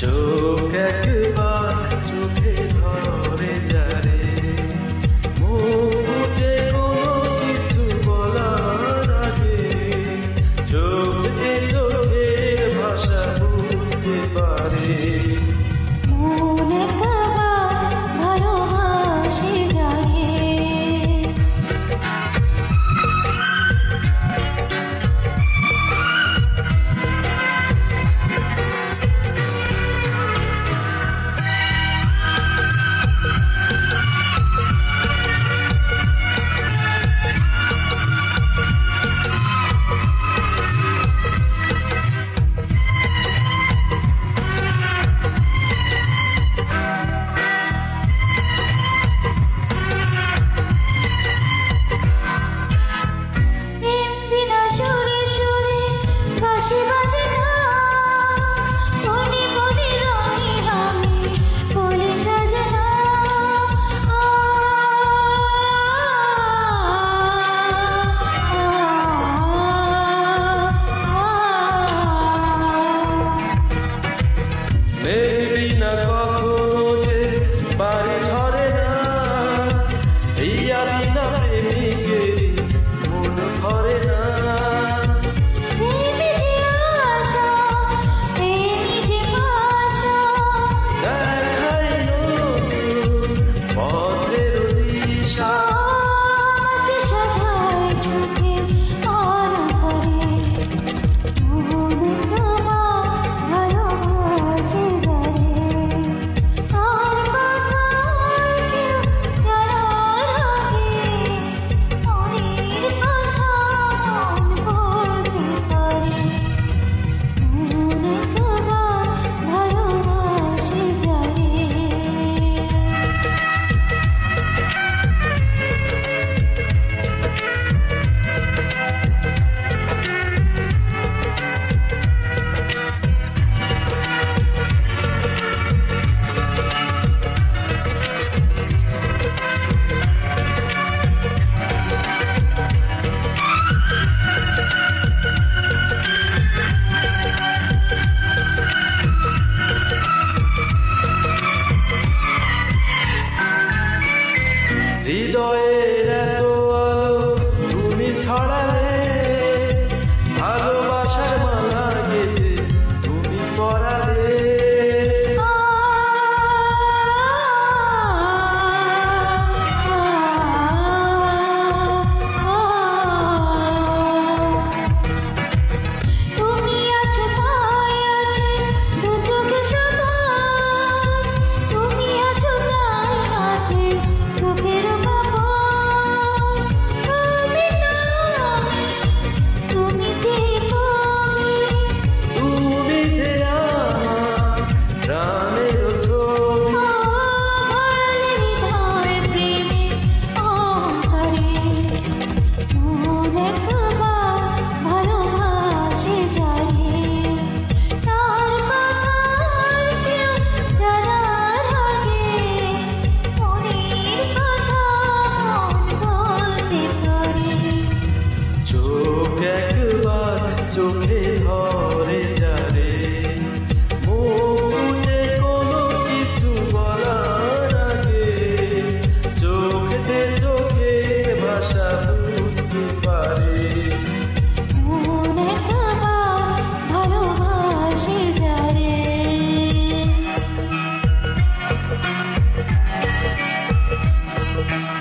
जो cut Yeah. হৃদয়ে চোখে হরে যারে মুখে কোনো কিছু বলার আগে চোখতে চোখে ভাষা বুঝতে পারে Thank you.